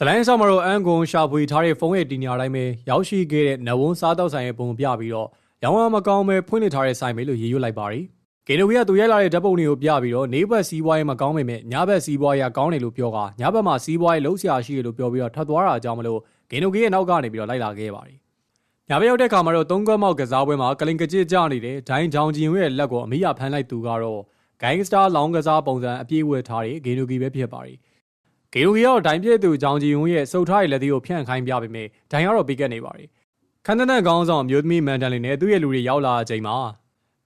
ဇလိုင်းဆောင်မတော်အန်ကွန်ရှာဖွေထားတဲ့ဖုန်းရဲ့တင်ညာတိုင်းပဲရောက်ရှိခဲ့တဲ့နဝန်းစားတောက်ဆိုင်ရဲ့ပုံပြပြီးတော့ရောင်းရမကောင်းပဲဖွင့်လှစ်ထားတဲ့ဆိုင်ပဲလို့ရည်ရွယ်လိုက်ပါတယ်။ဂေနိုကီကသူရိုက်လာတဲ့ဓာတ်ပုံတွေကိုပြပြီးတော့နေဘက်စီးပွားရေးမကောင်းပေမဲ့ညဘက်စီးပွားရေးကောင်းတယ်လို့ပြောကညဘက်မှာစီးပွားရေးလုံးဆရာရှိတယ်လို့ပြောပြီးတော့ထွက်သွားတာအကြောင်းမလို့ဂေနိုကီရဲ့နောက်ကနေပြီးတော့လိုက်လာခဲ့ပါတယ်။ညဘက်ရောက်တဲ့အခါမှာတော့သုံးခွက်မောက်ကစားပွဲမှာကလင်ကကြစ်ကြနေတဲ့ဒိုင်းချောင်ဂျင်ရဲ့လက်ကိုအမိရဖမ်းလိုက်သူကတော့ဂိုင်းစတာလောင်းကစားပုံစံအပြည့်ဝထားတဲ့ဂေနိုကီပဲဖြစ်ပါတယ်။ ဂေနိုကီကတော့ဒိုင်းပြည့်သူချောင်ဂျင်ရဲ့စုပ်ထားတဲ့လက်သေးကိုဖြန့်ခိုင်းပြပေမဲ့ဒိုင်းကတော့ပြီးကက်နေပါတယ်။ခန်းတန်းကောင်းဆောင်မျိုးသမီးမန်တန်လင်နဲ့သူ့ရဲ့လူတွေရောက်လာတဲ့အချိန်မှာ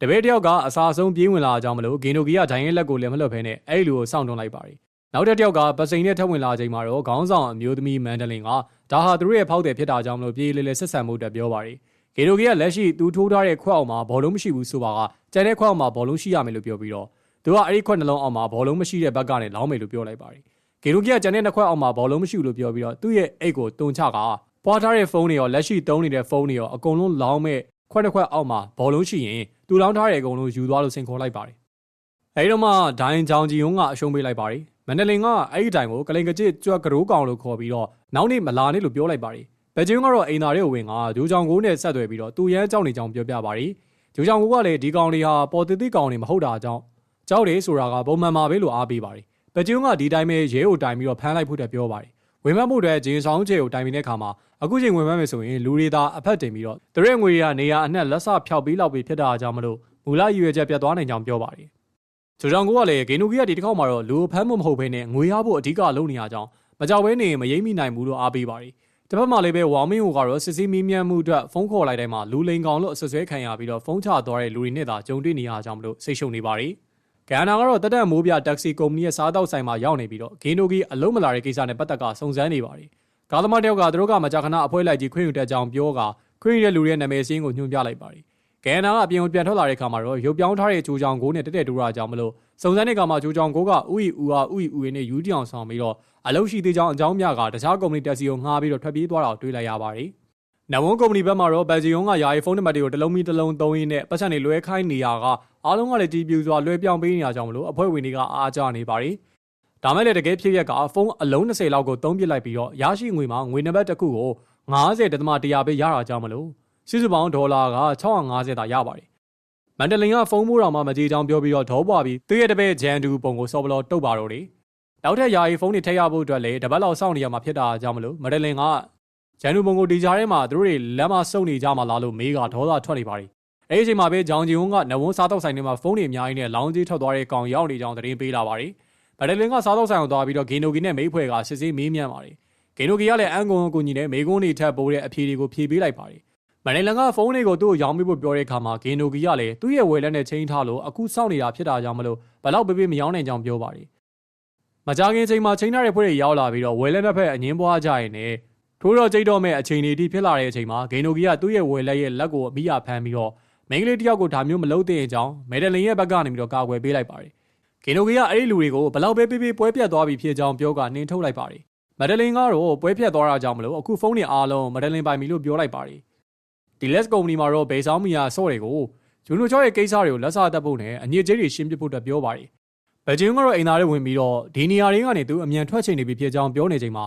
တပည့်တယောက်ကအစာဆုံးပြေးဝင်လာကြအောင်မလို့ဂေနိုကီကဒိုင်းရဲ့လက်ကိုလည်းမလွတ်ဖဲနဲ့အဲ့ဒီလူကိုစောင့်တွန်းလိုက်ပါတယ်။နောက်တစ်တယောက်ကပစိန်နဲ့ထပ်ဝင်လာချိန်မှာတော့ခေါင်းဆောင်အမျိုးသမီးမန်ဒလင်ကဒါဟာသူတို့ရဲ့ဖောက်တယ်ဖြစ်တာကြောင့်မလို့ပြေးလေလေဆက်ဆံမှုတက်ပြောပါတယ်။ဂေနိုကီကလက်ရှိသူထိုးထားတဲ့ခွက်အောင်မှာဘောလုံးမရှိဘူးဆိုပါကကျန်တဲ့ခွက်အောင်မှာဘောလုံးရှိရမယ်လို့ပြောပြီးတော့သူကအဲ့ဒီခွက်နှလုံးအောင်မှာဘောလုံးမရှိတဲ့ဘက်ကနေလောင်းမယ်လို့ပြောလိုက်ပါတယ်။ ဂေနိုကီကကျန်တဲ့နှစ်ခွက်အောင်မှာဘောလုံးမရှိဘူးလို့ပြောပြီးတော့သူ့ရဲ့အိတ်ကိုတုံချကပွားထားတဲ့ဖုန်းတွေရောလက်ရှိသုံးနေတဲ့ဖုန်းတွေရောအကုန်လုံးလောင်းမဲ့ခွက်တစ်ခွက်အောက်မှာဘောလုံးရှိရင်တူလောင်းထားတဲ့အကုန်လုံးယူသွားလို့စင်ခေါ်လိုက်ပါတယ်။အဲဒီတော့မှဒိုင်းချောင်ဂျီယုံကအရှုံးပေးလိုက်ပါတယ်။မန္တလင်ကအဲ့ဒီတိုင်ကိုကလိန်ကကြစ်ကြွက်ကရိုးကောင်လို့ခေါ်ပြီးတော့နောက်နေ့မလာနဲ့လို့ပြောလိုက်ပါတယ်။ဘယ်ကျင်းကတော့အိမ်သားတွေကိုဝင်ကဂျိုးချောင်ကိုနဲ့ဆက်သွယ်ပြီးတော့သူရန်ကြောက်နေကြောင်းပြောပြပါတယ်။ဂျိုးချောင်ကိုကလည်းဒီကောင်တွေဟာပေါ်တိတိကောင်တွေမဟုတ်တာကြောင့်ကြောက်တယ်ဆိုတာကပုံမှန်ပါပဲလို့အားပေးပါတယ်။ ဘယ်ကျင်းကဒီတိုင်းပဲရဲကိုတိုင်ပြီးတော့ဖမ်းလိုက်ဖို့တပြောပါတယ်။ဝင်မမှုတွေဂျင်းဆောင်ချေကိုတိုင်ပြီးတဲ့အခါမှာအခုချိန်ဝင်မမယ်ဆိုရင်လူတွေသာအဖက်တင်ပြီးတော့တရက်ငွေရနေရအနှက်လက်ဆဖြောက်ပြီးလောက်ပြီးဖြစ်တာကြောင့်မလို့မူလရည်ရွယ်ချက်ပြတ်သွားနိုင်ကြောင်းပြောပါတယ်။ဂျိုကြောင်ကိုကလည်းဂေနိုကီကဒီတစ်ခေါက်မှာတော့လူဖမ်းမှုမဟုတ်ဘဲနဲ့ငွေရဖို့အဓိကလုပ်နေရကြောင်းမကြောက်ဘဲနေမရိမ့်မိနိုင်ဘူးလို့အားပေးပါတယ်။တစ်ဖက်မှာလည်းပဲဝါမင်းဟိုကတော့စစ်စည်းမီးမြန်းမှုအတွက်ဖုန်းခေါ်လိုက်တိုင်းမှာလူလိန်ကောင်လို့အဆွဆွဲခံရပြီးတော့ဖုန်းချသွားတဲ့လူတွေနဲ့သာကြုံတွေ့နေရကြောင်းမလို့စိတ်ရှုံနေပါတယ်။ ကန်နာကတော့တက်တက်မိုးပြတက္ကစီကုမ္ပဏီရဲ့စားတောက်ဆိုင်မှာရောက်နေပြီးတော့ဂေနိုကီအလုံးမလာတဲ့ကိစ္စနဲ့ပတ်သက်ကစုံစမ်းနေပါတယ်။ကားသမားတယောက်ကသူတို့ကမကြာခဏအဖွဲလိုက်ကြီးခွင့်ယူတက်ကြောင်းပြောကခွင့်ယူတဲ့လူရဲ့နာမည်စင်းကိုညွှန်ပြလိုက်ပါတယ်။ကဲနာကအပြင်ကိုပြန်ထွက်လာတဲ့အခါမှာတော့ရုပ်ပြောင်းထားတဲ့ဂျိုးချောင်ကိုနဲ့တက်တက်တူတာကြောင့်မလို့စုံစမ်းတဲ့အခါမှာဂျိုးချောင်ကိုကဥယီဥအားဥယီဥရင်းနဲ့ယူတီအောင်ဆောင်ပြီးတော့အလုပ်ရှိသေးကြောင်းအကြောင်းပြကတခြားကုမ္ပဏီတက်စီကိုငှားပြီးတော့ထွက်ပြေးသွားတာကိုတွေ့လိုက်ရပါတယ်။ နဝုံကုမ္ပဏီဘက်မှာတော့ဘယ်ဂျီယွန်ကယာယီဖုန်းနံပါတ်တွေကိုတစ်လုံးပြီးတစ်လုံးသုံးရင်းနဲ့ပတ်စံတွေလွှဲခိုင်းနေရကအားလုံးကလည်းတီးပြူစွာလွှဲပြောင်းပေးနေရကြောင်းမလို့အဖွဲ့ဝင်တွေကအားကြနေပါတယ်။ဒါမဲ့လည်းတကယ်ဖြစ်ရက်ကဖုန်းအလုံး20လောက်ကိုသုံးပစ်လိုက်ပြီးတော့ရရှိငွေမှာငွေနံပါတ်တစ်ခုကို90တသမ100ပဲရတာကြောင်းမလို့စုစုပေါင်းဒေါ်လာက650သာရပါတယ်။မန်ဒလင်ကဖုန်းမိုးတော်မှမကြေချောင်းပြောပြီးတော့ဒေါပွားပြီးသူ့ရဲ့တပည့်ဂျန်ဒူပုံကိုစော်ဘလော်တုတ်ပါတော့တယ်။နောက်ထပ်ယာယီဖုန်းတွေထည့်ရဖို့အတွက်လည်းတပတ်လောက်စောင့်နေရမှာဖြစ်တာကြောင့်မလို့မန်ဒလင်က ဂျန်ဒူပုံကိုဒီကြားထဲမှာသူတို့တွေလက်မစုံနေကြမှာလားလို့မေးကဒေါသထွက်နေပါတယ်။အဲဒီအချိန်မှာပဲဂျောင်ဂျီဝန်းကနဝန်းစားတောက်ဆိုင်ထဲမှာဖုန်းတွေအများကြီးနဲ့လောင်းကြီးထွက်သွားတဲ့ကောင်ရောက်နေကြောင်းသတင်းပေးလာပါတယ်။မန်ဒလင်ကစားတောက်ဆိုင်ကိုသွားပြီးတော့ဂေနိုဂီနဲ့မိဖွဲကစစ်ဆေးမေးမြန်းပါတယ်။ဂေနိုဂီကလည်းအန်ကွန်ကိုညီနဲ့မေကွန်းတွေထပ်ပိုးတဲ့အဖြေတွေကိုဖြေပေးလိုက်ပါတယ်။မန်ဒလင်ကဖုန်းတွေကိုသူ့ကိုရောင်းပေးဖို့ပြောတဲ့အခါမှာဂေနိုဂီကလည်းသူ့ရဲ့ဝယ်လက်နဲ့ချိန်ထားလို့အခုစောင့်နေတာဖြစ်တာကြောင့်မလို့ဘလောက်ပေးပေးမရောင်းနိုင်ကြောင်းပြောပါတယ်။မကြခင်ချိန်မှာချိန်ထားတဲ့ဖွဲ့တွေရောက်လာပြီးတော့ဝယ်လက်တစ်ဖက်အငင်းပွားကြရင်လည်း ထိုးတော့ကြိတ်တော့မဲ့အချိန်တွေထိဖြစ်လာတဲ့အချိန်မှာဂိနိုဂီကသူ့ရဲ့ဝယ်လက်ရဲ့လက်ကိုအမိရဖမ်းပြီးတော့မိန်းကလေးတယောက်ကိုဒါမျိုးမလုပ်တဲ့အကြောင်းမဲဒလင်ရဲ့ဘက်ကနေပြီးတော့ကာကွယ်ပေးလိုက်ပါတယ်။ဂိနိုဂီကအဲ့ဒီလူတွေကိုဘလောက်ပဲပေးပေးပွဲပြတ်သွားပြီဖြစ်ကြောင်းပြောကနှင်ထုတ်လိုက်ပါတယ်။မဒလင်ကတော့ပွဲပြတ်သွားတာကြောင့်မလို့အခုဖုန်းတွေအားလုံးမဒလင်ပိုင်ပြီလို့ပြောလိုက်ပါတယ်။ဒီလက်စ်ကုမ္ပဏီမှာတော့ဘေဆောင်မီယာဆော့တွေကိုဂျူနိုချောရဲ့ကိစ္စတွေကိုလက်စားတက်ဖို့နဲ့အညစ်အကြေးတွေရှင်းပြဖို့အတွက်ပြောပါတယ်။ဘယ်ဂျင်းကတော့အိမ်သားတွေဝင်ပြီးတော့ဒီနေရာတွေကနေသူအမြန်ထွက်ချိန်နေပြီဖြစ်ကြောင်းပြောနေချိန်မှာ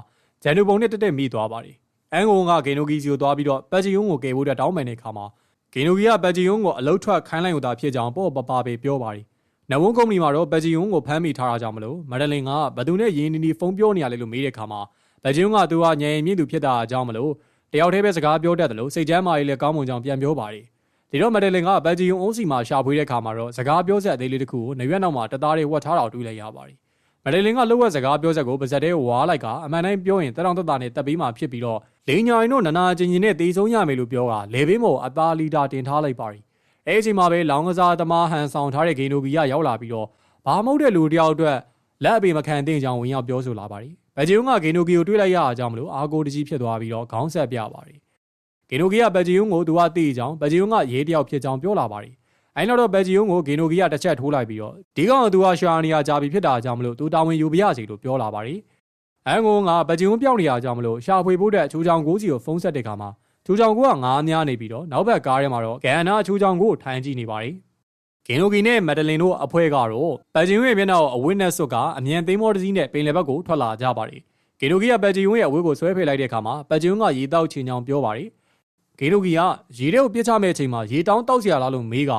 ဂျန်နူပုံနဲ့တက်တက်မိသွားပါတယ်။အန်ဂုံကဂေနိုဂီစီကိုသွားပြီးတော့ပတ်ဂျီယုံကိုကယ်ဖို့အတွက်တောင်းပန်တဲ့အခါမှာဂေနိုဂီကပတ်ဂျီယုံကိုအလုတ်ထွက်ခိုင်းလိုက်လို့သာဖြစ်ကြောင်းပေါ့ပပပဲပြောပါတယ်။နဝုန်းကုမ္ပဏီမှာတော့ပတ်ဂျီယုံကိုဖမ်းမိထားတာကြောင့်မလို့မဒလင်ကဘသူနဲ့ရင်းနီနီဖုန်းပြောနေရလေလို့မေးတဲ့အခါမှာပတ်ဂျီယုံကသူကညံရင်မြင့်သူဖြစ်တာအကြောင်းမလို့တယောက်တည်းပဲစကားပြောတတ်တယ်လို့စိတ်ချမ်းမာရေးလည်းကောင်းမွန်ကြောင်းပြန်ပြောပါတယ်။ဒီတော့မဒလင်ကပတ်ဂျီယုံအုံးစီမှာရှာဖွေတဲ့အခါမှာတော့စကားပြောဆက်အသေးလေးတစ်ခုကိုနေရွက်နောက်မှာတသားလေးဝတ်ထားတာကိုတွေ့လိုက်ရပါတယ်။ မဒလင်ကလှုပ်ဝက်စကားပြောဆက်ကိုပါဇက်တဲကိုဝါလိုက်ကအမှန်တိုင်းပြောရင်တတောင်တတာနဲ့တက်ပြီးမှဖြစ်ပြီးတော့လိန်ညာရင်တို့နနာချင်းချင်းနဲ့တေဆုံးရမယ်လို့ပြောကလေဘေးမော်အသားလီတာတင်ထားလိုက်ပါတယ်။အဲအချိန်မှာပဲလောင်းကစားသမားဟန်ဆောင်ထားတဲ့ဂိနိုဂီရရောက်လာပြီးတော့ဘာမဟုတ်တဲ့လူတယောက်အတွက်လက်အပေမခံသင့်ကြောင်းဝင်ရောက်ပြောဆိုလာပါတယ်။ဘယ်ဂျီယုံကဂိနိုဂီကိုတွေးလိုက်ရအောင်ကြောင့်မလို့အာကိုတကြီးဖြစ်သွားပြီးတော့ခေါင်းဆက်ပြပါတယ်။ဂိနိုဂီကဘယ်ဂျီယုံကိုသူကသိကြောင်းဘယ်ဂျီယုံကရေးတယောက်ဖြစ်ကြောင်းပြောလာပါတ ။အဲဒီနောက်တော့ဘယ်ဂျီယုံကိုဂီနိုဂီယာတစ်ချက်ထိုးလိုက်ပြီးတော့ဒီကောင်ကသူဟာရှာနီယာဂျာဘီဖြစ်တာကြောင့်မလို့သူတာဝန်ယူပြရစီလို့ပြောလာပါတယ်။အန်ကိုကဘယ်ဂျီယုံပြောင်းနေရကြောင့်မလို့ရှာဖွေဖို့တဲ့ချိုးချောင်ကိုစီကိုဖုန်းဆက်တဲ့ခါမှာချိုးချောင်ကိုကငားများနေပြီးတော့နောက်ဘက်ကားထဲမှာတော့ဂန်နာချိုးချောင်ကိုထိုင်ကြည့်နေပါတယ်။ဂင်နိုဂီနဲ့မက်ဒလင်တို့အဖွဲ့ကတော့ဘယ်ဂျီယုံရဲ့မျက်နှာကိုအဝင်းနဲ့ဆွတ်ကအမြန်သိမ်းမောတစည်းနဲ့ပင်လယ်ဘက်ကိုထွက်လာကြပါတယ်။ဂင်နိုဂီကဘယ်ဂျီယုံရဲ့အဝေးကိုဆွဲဖိလိုက်တဲ့ခါမှာဘယ်ဂျီယုံကရေတောက်ချင်ချောင်ပြောပါတယ်။ဂေရိုဂီကရေထဲကိုပြစ်ချမဲ့အချိန်မှာရေတောင်းတောက်စရာလားလို့မေးက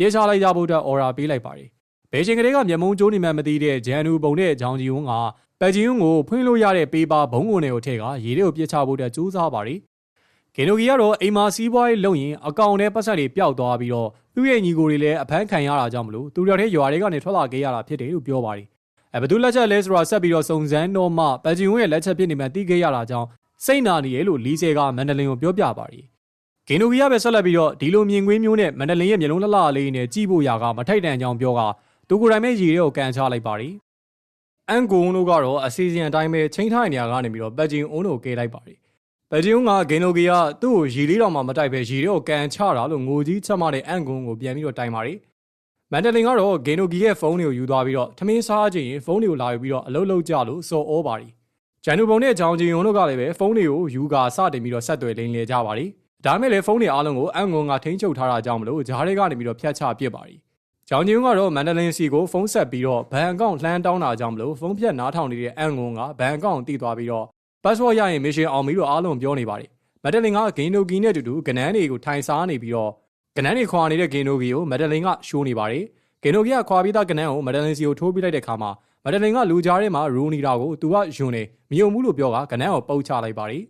ပြေးချလိုက်ကြဖို့အတွက်အော်ရာပေးလိုက်ပါတယ်ဘယ်ချိန်ကလေးကမျက်မုံကျိုးနေမှမသိတဲ့ဂျန်နူပုံတဲ့ဂျောင်ဂျီယွန်းကပက်ဂျီယွန်းကိုဖွင့်လို့ရတဲ့ပေပါဘုံကုန်တွေကိုထည့်ကရေထဲကိုပြစ်ချဖို့အတွက်ကြိုးစားပါတယ်ဂေနိုဂီကတော့အိမ်မှာစီးပွားရေးလုပ်ရင်အကောင့်ထဲပတ်စံတွေပျောက်သွားပြီးတော့သူ့ရဲ့ညီကိုတွေလည်းအဖမ်းခံရတာကြောင့်မလို့သူတို့တဲ့ရွာတွေကနေထွက်လာခဲ့ရတာဖြစ်တယ်လို့ပြောပါတယ်အဲဘယ်သူလက်ချက်လဲဆိုတာဆက်ပြီးတော့စုံစမ်းတော့မှပက်ဂျီယွန်းရဲ့လက်ချက်ဖြစ်နေမှသိခဲ့ရတာကြောင့်စိတ်နာနေရလို့လီဆယ်ကမန္တလင်ကိုပြောပြပါတယ် ဂေနိုဂီကပဲဆက်လက်ပြီးတော့ဒီလိုမြင်ကွင်းမျိုးနဲ့မန္တလင်ရဲ့မျိုးလုံးလှလှလေးနဲ့ကြည့်ဖို့ရာကမထိုက်တန်ကြောင်ပြောကသူကိုယ်တိုင်ပဲရေတွေကိုကန်ချလိုက်ပါတယ်အန်ကိုတို့ကတော့အစီအစဉ်အတိုင်းပဲချိန်ထားတဲ့နေရာကနေပြီးတော့ပက်ဂျီယွန်းကိုကဲလိုက်ပါတယ်ပက်ဂျီယွန်းကဂေနိုဂီကသူ့ကိုရေလေးတော်မှမတိုက်ပဲရေတွေကိုကန်ချတာလို့ငိုကြီးချက်မတဲ့အန်ကွန်ကိုပြန်ပြီးတော့တိုင်ပါတယ်မန်ဒလင်ကတော့ဂေနိုဂီရဲ့ဖုန်းတွေကိုယူသွားပြီးတော့ထမင်းစားခြင်းရင်ဖုန်းတွေကိုလာယူပြီးတော့အလုပ်လုပ်ကြလို့စော်ဩပါတယ်ဂျန်နူပုံနဲ့ဂျောင်ဂျင်ယွန်တို့ကလည်းပဲဖုန်းတွေကိုယူကာစတင်ပြီးတော့ဆက်သွယ်လိမ့်လေကြပါတယ် ဒါမဲ့လည်းဖုန်းတွေအားလုံးကိုအန်ကွန်ကထိန်းချုပ်ထားတာကြောင့်မလို့ဂျားတွေကနေပြီးတော့ဖျက်ချပစ်ပါတယ်ဂျောင်ဂျင်ယွန်ကတော့မန်ဒလင်စီကိုဖုန်းဆက်ပြီးတော့ဘဏ်အကောင့်လှမ်းတောင်းတာကြောင့်မလို့ဖုန်းပြတ်နားထောင်နေတဲ့အန်ကွန်ကဘဏ်အကောင့်တီးသွားပြီးတော့ password ရရင် mission အောင်ပြီလို့အားလုံးပြောနေပါတယ်မက်ဒလင်ကဂိန်နိုဂီနဲ့အတူတူကနန်းတွေကိုထိုင်စားနေပြီးတော့ကနန်းတွေခွာနေတဲ့ဂိန်နိုဂီကိုမက်ဒလင်ကရှိုးနေပါတယ်ဂိန်နိုဂီကခွာပြီးသားကနန်းကိုမက်ဒလင်စီကိုထိုးပြလိုက်တဲ့ခါမှာမက်ဒလင်ကလူကြားထဲမှာရူနေတာကိုသူကယွန်းနေမယုံဘူးလို့ပြောကကနန်းကိုပုတ်ချလိုက်ပါတယ်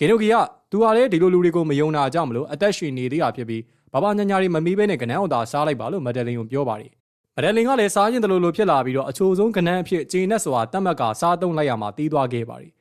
ဂိန်နိုဂီကသူကလည်းဒီလိုလူတွေကိုမယုံတာကြောင့်မလို့အသက်ရှင်နေသေးတာဖြစ်ပြီးဘာဘာညာညာတွေမမီးဘဲနဲ့ကနန်းကိုသာစားလိုက်ပါလို့မက်ဒလင်ကိုပြောပါတယ်မက်ဒလင်ကလည်းစားရင်တလို့လို့ဖြစ်လာပြီးတော့အချို့ဆုံးကနန်းအဖြစ်ဂျင်းနဲ့ဆိုတာတတ်မှတ်ကစားသုံးလိုက်ရမှာတီးသွားခဲ့ပါတယ်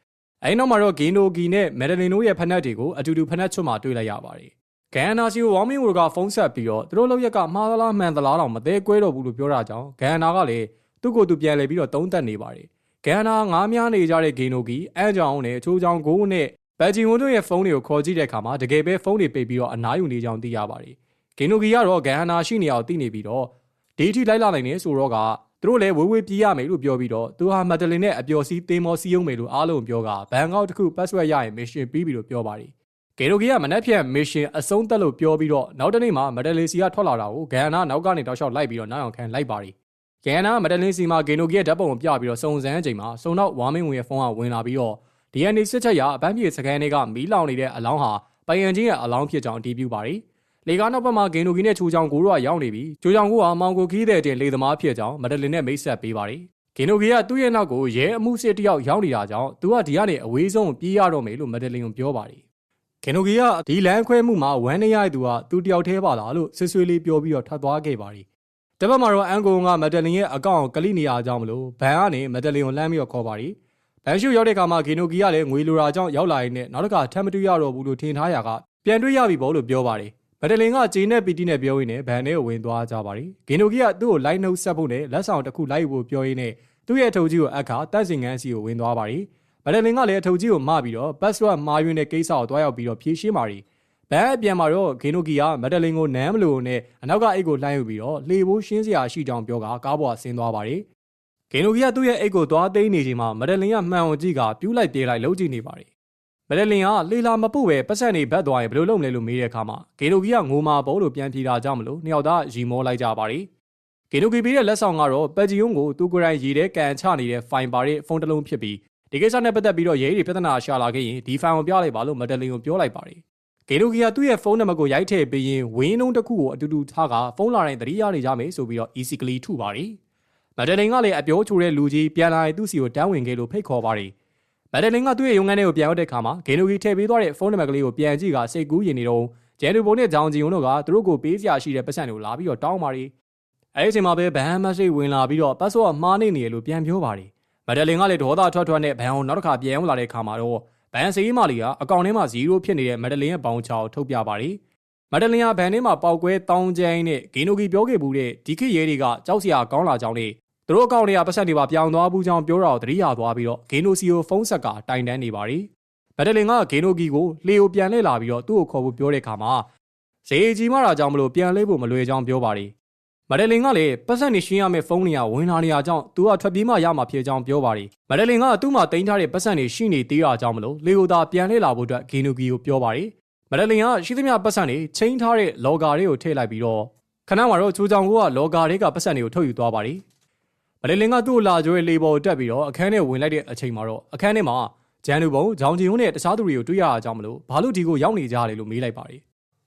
အဲဒီနောက်မှာတော့ဂီနိုဂီနဲ့မယ်ဒလင်တို့ရဲ့ဖက်နက်တွေကိုအတူတူဖက်နက်ချွတ်မှာတွေ့လိုက်ရပါတယ်။ဂန်နာစီကိုဝေါမင်းဝိုကဖုန်းဆက်ပြီးတော့သူတို့လောက်ရက်ကမှားသလားမှန်သလားတော့မသေးကွဲတော့ဘူးလို့ပြောတာကြောင့်ဂန်နာကလည်းသူ့ကိုယ်သူပြန်လဲပြီးတော့တုံးတက်နေပါတယ်။ဂန်နာငားများနေကြတဲ့ဂီနိုဂီအန်ကြောင်နဲ့အချိုးချောင်းကိုနဲ့ ဘယ်ဂျီဝွန်တို့ရဲ့ဖုန်းတွေကိုခေါ်ကြည့်တဲ့အခါမှာတကယ်ပဲဖုန်းတွေပိတ်ပြီးတော့အနားယူနေကြောင်းသိရပါတယ်။ဂီနိုဂီကတော့ဂန်နာရှိနေအောင်သိနေပြီးတော့ဒီအထိလိုက်လာနိုင်နေဆိုတော့ကသူတို့လည်းဝေးဝေးပြေးရမယ်လို့ပြောပြီးတော့သူဟာမက်ဒလင်နဲ့အပျော်စီးသေးမောစီးယုံမယ်လို့အားလုံးပြောကဘန်ကောက်တစ်ခု password ရရင် mission ပြီးပြီလို့ပြောပါတယ်ဂေရိုဂီကမနက်ဖြန် mission အဆုံးသက်လို့ပြောပြီးတော့နောက်တနေ့မှာမက်ဒလင်စီကထွက်လာတာကိုဂန်နာနောက်ကနေတောက်လျှောက်လိုက်ပြီးတော့နောက်အောင်ခံလိုက်ပါတယ်ဂန်နာမက်ဒလင်စီမှာဂေနိုဂီရဲ့ဓာတ်ပုံကိုပြပြီးတော့စုံစမ်းအချိန်မှာစုံတော့ဝါမင်းဝင်ရဲ့ဖုန်းကဝင်လာပြီးတော့ DNA စစ်ချက်ရအပန်းပြေစကန်တွေကမီးလောင်နေတဲ့အလောင်းဟာပိုင်ယန်ချင်းရဲ့အလောင်းဖြစ်ကြောင်းအတည်ပြုပါတယ်လေကားနောက်ဘက်မှာဂိန်နိုဂီနဲ့ချူချောင်ကိုတို့ကရောက်နေပြီးချူချောင်ကိုကမောင်ကိုခီးတဲ့တင်လေသမားဖြစ်ကြောင်းမဒလင်နဲ့မိတ်ဆက်ပေးပါတယ်ဂိန်နိုဂီကသူ့ရဲ့နောက်ကိုရဲအမှုစစ်တယောက်ရောက်နေတာကြောင့်သူကဒီကနေအဝေးဆုံးပြေးရတော့မယ်လို့မဒလင်ကပြောပါတယ်ဂိန်နိုဂီကဒီလမ်းခွဲမှုမှာဝမ်းနေရတဲ့သူကသူတယောက်တည်းပါလားလို့ဆွေးဆွေးလေးပြောပြီးတော့ထွက်သွားခဲ့ပါတယ်တပတ်မှာတော့အန်ကိုကမဒလင်ရဲ့အကောင့်ကိုကလိနေရကြောင်းမလို့ဘန်ကနေမဒလင်ကိုလှမ်းပြီးတော့ခေါ်ပါတယ် ဘန်ရှုရောက်တဲ့အခါမှာဂီနိုဂီကလည်းငွေလိုရာကြောင့်ရောက်လာရင်းနဲ့နောက်တစ်ခါထပ်မတွေ့ရတော့ဘူးလို့ထင်ထားရကပြန်တွေ့ရပြီပေါ့လို့ပြောပါတယ်မဒလင်ကဂျေနဲ့ပီတီနဲ့ပြောရင်းနဲ့ဗန်ထဲကိုဝင်သွားကြပါတယ်ဂင်နိုဂီကသူ့ကိုလိုက်နှုတ်ဆက်ဖို့နဲ့လက်ဆောင်တစ်ခုလိုက်ဖို့ပြောရင်းနဲ့သူ့ရဲ့အထုပ်ကြီးကိုအခါတက်စင်ငန်းစီကိုဝင်သွားပါတယ်မဒလင်ကလည်းအထုပ်ကြီးကိုမပြီးတော့ password မှားယွင်းတဲ့ကိစ္စကိုတွားရောက်ပြီးတော့ဖြေရှင်းပါတယ်ဘန်အပြန်မှာတော့ဂင်နိုဂီကမဒလင်ကိုနမ်းမလို့နဲ့အနောက်ကအိတ်ကိုလှမ်းယူပြီးတော့လှေဖို့ရှင်းစရာရှိကြောင်းပြောကကားပေါ်ဆင်းသွားပါတယ် ဂင်နိုဂီကသူ့ရဲ့အိတ်ကိုသွားသိမ်းနေချိန်မှာမဒလင်ကမှန်အောင်ကြည့်ကပြူးလိုက်ပြေးလိုက်လှုပ်ကြည့်နေပါတယ်မဒလင်ကလေလာမပုတ်ပဲပတ်ဆက်နေဘက်သွားရင်ဘယ်လိုလုပ်မလဲလို့မေးတဲ့အခါမှာဂေနိုဂီကငိုမာပေါ်လို့ပြန်ပြေးတာကြောင့်မလို့နှစ်ယောက်သားရီမောလိုက်ကြပါတယ်ဂေနိုဂီပေးတဲ့လက်ဆောင်ကတော့ပက်ဂျီယွန်ကိုသူကိုယ်တိုင်ရေထဲကန်ချနေတဲ့ဖိုင်ပါတဲ့ဖုန်းတစ်လုံးဖြစ်ပြီးဒီကိစ္စနဲ့ပတ်သက်ပြီးတော့ရဲတွေပြဿနာရှာလာခဲ့ရင်ဒီဖိုင်ကိုပြလိုက်ပါလို့မဒလင်ကိုပြောလိုက်ပါတယ်ဂေနိုဂီကသူ့ရဲ့ဖုန်းနံပါတ်ကိုရိုက်ထည့်ပေးရင်ဝင်းလုံးတစ်ခုကိုအတူတူထားကဖုန်းလာတိုင်းသတိရနေကြမယ်ဆိုပြီးတော့ easily ထုပါတယ် မဒလင်ကလည်းအပြောချိုတဲ့လူကြီးပြန်လာရင်သူ့စီကိုတန်းဝင်ခဲ့လို့ဖိတ်ခေါ်ပါတယ်မက်ဒလင်ကသူ့ရဲ့ရုံးခန်းထဲကိုပြန်ရောက်တဲ့အခါမှာဂေနိုဂီထည့်ပေးသွားတဲ့ဖုန်းနံပါတ်ကလေးကိုပြန်ကြည့်ကစိတ်ကူးရင်နေတော့ဂျန်ဒူဘုံနဲ့ဂျောင်ဂျီယွန်တို့ကသူတို့ကိုပေးစရာရှိတဲ့ပတ်စံတွေကိုလာပြီးတော့တောင်းပါတယ်။အဲဒီအချိန်မှာပဲဘန်မတ်စိတ်ဝင်လာပြီးတော့ပတ်စောကမှားနေနေရလို့ပြန်ပြောပါတယ်။မက်ဒလင်ကလည်းဒေါသထွက်ထွက်နဲ့ဘန်ကိုနောက်တစ်ခါပြန်ရောက်လာတဲ့အခါမှာတော့ဘန်စီမာလီကအကောင့်ထဲမှာ0ဖြစ်နေတဲ့မက်ဒလင်ရဲ့ပေါင်ချောက်ထုတ်ပြပါတယ်။မက်ဒလင်ကဘန်ထဲမှာပောက်ကွဲတောင်းကျိုင်းနဲ့ဂေနိုဂီပြောခဲ့မှုတဲ့ဒီခေတ်ရဲတွေကကြောက်စရာကောင်းလာကြောင်းနဲ့ သူတို့အကောင့်တွေကပတ်စံတွေပါပြောင်းသွားဘူးကြောင်းပြောတာကိုသတိရသွားပြီးတော့ဂေနိုစီကိုဖုန်းဆက်ကတိုင်တန်းနေပါတယ်။ဘက်ဒလင်ကဂေနိုဂီကိုလေကိုပြန်လှည့်လာပြီးတော့သူ့ကိုခေါ်ဖို့ပြောတဲ့အခါမှာဇေကြီးမတာကြောင့်မလို့ပြန်လှည့်ဖို့မလွယ်ကြောင်းပြောပါတယ်။မဒလင်ကလည်းပတ်စံနေရှင်းရမယ့်ဖုန်းတွေကဝင်လာနေရကြောင်းသူကထွက်ပြေးမှရမှာဖြစ်ကြောင်းပြောပါတယ်။မဒလင်ကသူ့မှာတင်ထားတဲ့ပတ်စံတွေရှိနေသေးတာကြောင့်မလို့လေကိုသာပြန်လှည့်လာဖို့အတွက်ဂေနိုဂီကိုပြောပါတယ်။မဒလင်ကရှိသမျှပတ်စံတွေချိန်ထားတဲ့လော်ဂါတွေကိုထည့်လိုက်ပြီးတော့ခဏမှာတော့ချိုးချောင်ကလော်ဂါတွေကပတ်စံတွေကိုထုတ်ယူသွားပါတယ်။ မလေးလင်ကသူ့ကိုလာကြွေးလေပေါ်တက်ပြီးတော့အခန်းထဲဝင်လိုက်တဲ့အချိန်မှာတော့အခန်းထဲမှာဂျန်လူပုံဂျောင်ဂျင်ယွန်းနဲ့တခြားသူတွေကိုတွေ့ရတာကြောင့်မလို့ဘာလို့ဒီကိုရောက်နေကြရတယ်လို့မေးလိုက်ပါတယ်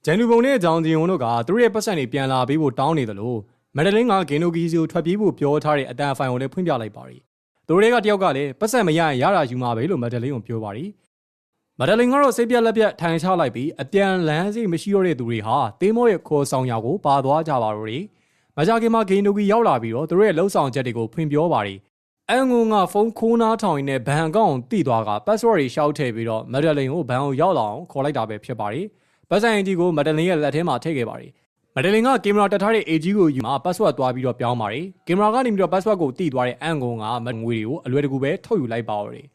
ဂျန်လူပုံနဲ့ဂျောင်ဂျင်ယွန်းတို့ကသူတို့ရဲ့ပတ်စံတွေပြန်လာပေးဖို့တောင်းနေတယ်လို့မက်ဒလင်းကဂင်နိုဂီစီကိုထွက်ပြေးဖို့ပြောထားတဲ့အတန်အဖိုင်ကိုလည်းဖွင့်ပြလိုက်ပါတယ်သူတွေကတယောက်ကလည်းပတ်စံမရရင်ရတာယူမှာပဲလို့မက်ဒလင်းကိုပြောပါတယ်မက်ဒလင်ကတော့စိတ်ပြက်လက်ပြက်ထိုင်ချလိုက်ပြီးအပြန်လန်းစိမရှိတော့တဲ့သူတွေဟာတေးမောရဲ့ခေါ်ဆောင်ရာကိုပါသွားကြပါတော့တယ် မကြခင်မှာဂိန်နိုဂီရောက်လာပြီးတော့သူတို့ရဲ့လှုပ်ဆောင်ချက်တွေကိုဖွင့်ပြောပါတယ်အန်ငုံကဖုန်းခိုးနားထောင်ရင်းနဲ့ဘန်အကောင့်တိသွားက password တွေရှောက်ထည့်ပြီးတော့မက်ဒလင်ကိုဘန်ကိုရောက်လာအောင်ခေါ်လိုက်တာပဲဖြစ်ပါတယ်ပတ်စံအင်ဂျီကိုမက်ဒလင်ရဲ့လက်ထဲမှာထည့်ခဲ့ပါတယ်မက်ဒလင်ကကင်မရာတက်ထားတဲ့ AG ကိုယူမှာ password သွားပြီးတော့ပြောင်းပါတယ်ကင်မရာကနေပြီးတော့ password ကိုတိသွားတဲ့အန်ငုံကမငွေတွေကိုအလွယ်တကူပဲထုတ်ယူလိုက်ပါတော့တယ်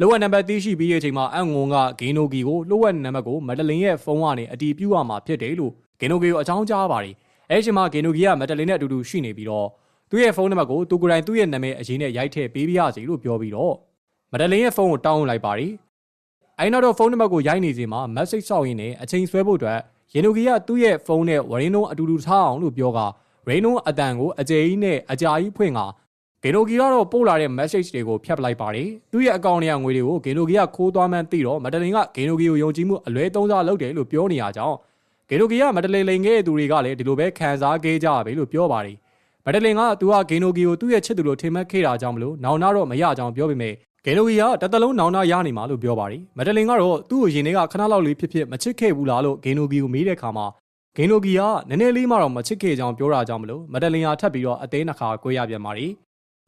လောဝက်နံပါတ်သိရှိပြီးတဲ့အချိန်မှာအန်ငုံကဂိနိုဂီကိုလောဝက်နံပါတ်ကိုမက်ဒလင်ရဲ့ဖုန်းကနေအတီးပြုတ်ရမှာဖြစ်တယ်လို့ဂိနိုဂီကိုအကြောင်းကြားပါတယ် အဲဒီအချိန်မှာဂိနိုဂီကမက်ဒလင်နဲ့အတူတူရှိနေပြီးတော့သူ့ရဲ့ဖုန်းနံပါတ်ကိုသူကိုယ်တိုင်သူ့ရဲ့နာမည်အရင်နဲ့ရိုက်ထည့်ပေးပြရစီလို့ပြောပြီးတော့မက်ဒလင်ရဲ့ဖုန်းကိုတောင်းလိုက်ပါတယ်အဲနောက်တော့ဖုန်းနံပါတ်ကိုရိုက်နေစီမှာ message ဆောက်ရင်းနဲ့အချိန်ဆွဲဖို့အတွက်ဂိနိုဂီကသူ့ရဲ့ဖုန်းနဲ့ဝရင်းလုံးအတူတူထားအောင်လို့ပြောကရိန်းလုံးအတန်ကိုအကြိမ်နဲ့အကြာကြီးဖွင့်ကဂေနိုဂီကတော့ပို့လာတဲ့ message တွေကိုဖျက်ပလိုက်ပါတယ်။သူ့ရဲ့အကောင့်တွေကငွေတွေကိုဂေနိုဂီကခိုးသွားမှန်းသိတော့မတလင်ကဂေနိုဂီကိုယုံကြည်မှုအလွဲသုံးစားလုပ်တယ်လို့ပြောနေရကြောင်း ဂေနိုဂီကမတလင်လိန်ခဲ့တဲ့သူတွေကလည်းဒီလိုပဲခံစားခဲ့ကြပဲလို့ပြောပါတယ်။မတလင်ကသူကဂေနိုဂီကိုသူ့ရဲ့ချစ်သူလိုထင်မှတ်ခဲ့တာကြောင့်မလို့နောင်နာတော့မရကြောင်းပြောပေမဲ့ဂေနိုဂီကတတလုံးနောင်နာရနေမှာလို့ပြောပါတယ်။မတလင်ကတော့သူ့ကိုရင်ထဲကခဏလောက်လေးဖြစ်ဖြစ်မချစ်ခဲ့ဘူးလားလို့ဂေနိုဂီကိုမေးတဲ့အခါမှာဂိနိုဂီကနည်းနည်းလေးမှတော့မချစ်ခဲ့ကြောင်းပြောတာကြောင့်မလို့မဒလင်ယာထပ်ပြီးတော့အသေးနှခါကွဲရပြန်ပါရီ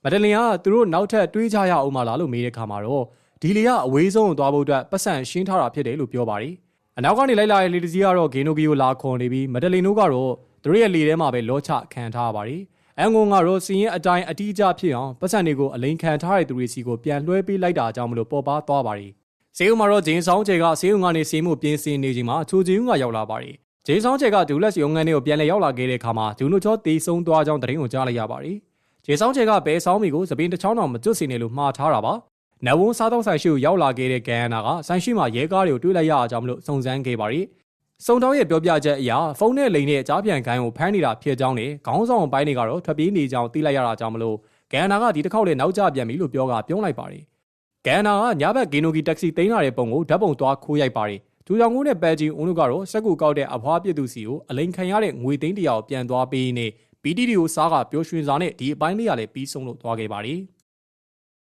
မဒလင်ယာကသူတို့နောက်ထပ်တွေးကြရအောင်မလားလို့မေးတဲ့ခါမှာတော့ဒီလီကအဝေးဆုံးကိုသွားဖို့အတွက်ပတ်စံရှင်းထားတာဖြစ်တယ်လို့ပြောပါရီ အနောက်ကနေလိုက်လာတဲ့လေတစီကတော့ဂိနိုဂီကိုလာခေါ်နေပြီးမဒလင်တို့ကတော့သူတို့ရဲ့လေထဲမှာပဲလောချခံထားပါရီအန်ဂုံကတော့စီရင်အတိုင်းအတီးအကျဖြစ်အောင်ပတ်စံတွေကိုအလိန်ခံထားတဲ့သူတွေစီကိုပြန်လွှဲပေးလိုက်တာကြောင့်မလို့ပေါ်ပါသွားပါရီစေဦးမှာတော့ဂျင်းဆောင်ချေကစေဦးကနေစီးမှုပြင်းစင်နေချိန်မှာချိုဂျင်းကရောက်လာပါရီဂျေဆောင်ချက်ကဒူလက်စ်ရုံငန်းတွေကိုပြန်လည်ရောက်လာခဲ့တဲ့အခါမှာဒူနိုချောတေးဆုံးသွားကြောင်းသတင်းကိုကြားလိုက်ရပါတယ်။ဂျေဆောင်ချက်ကဘဲဆောင်မီကိုသပင်းတစ်ချောင်းတော်မကျွတ်စီနေလို့မှားထားတာပါ။ နဝုံစားတော့ဆိုင်ရှိကိုရောက်လာခဲ့တဲ့ဂန်အနာကဆိုင်ရှိမှာရဲကားတွေကိုတွေးလိုက်ရအောင်မလို့စုံစမ်းခဲ့ပါရီ။စုံတောင်းရဲ့ပြောပြချက်အရဖုန်းနဲ့လိန်နဲ့ကြားပြန်ခိုင်းကိုဖမ်းနေတာဖြစ်ကြောင်းနဲ့ခေါင်းဆောင်ပိုင်းတွေကတော့ထွက်ပြေးနေကြောင်းသိလိုက်ရတာကြောင့်မလို့ဂန်အနာကဒီတစ်ခေါက်လည်းနောက်ကျပြန်ပြီလို့ပြောကပြုံးလိုက်ပါရီ။ဂန်အနာကညဘက်ဂီနိုဂီတက္ကစီသိမ်းလာတဲ့ပုံကိုဓာတ်ပုံသွားခိုးရိုက်ပါရီ။ဒူကြောင်ကုန်းနဲ့ပဲဂျီအုံးတို့ကတော့စက်ကူကောက်တဲ့အဖွားပြစ်သူစီကိုအလိန်ခံရတဲ့ငွေသိန်းတရာကိုပြန်သွားပေးနေ BTD ကိုစားကပျော်ရွှင်စွာနဲ့ဒီအပိုင်းလေးရလည်းပြီးဆုံးလို့သွားခဲ့ပါတယ်။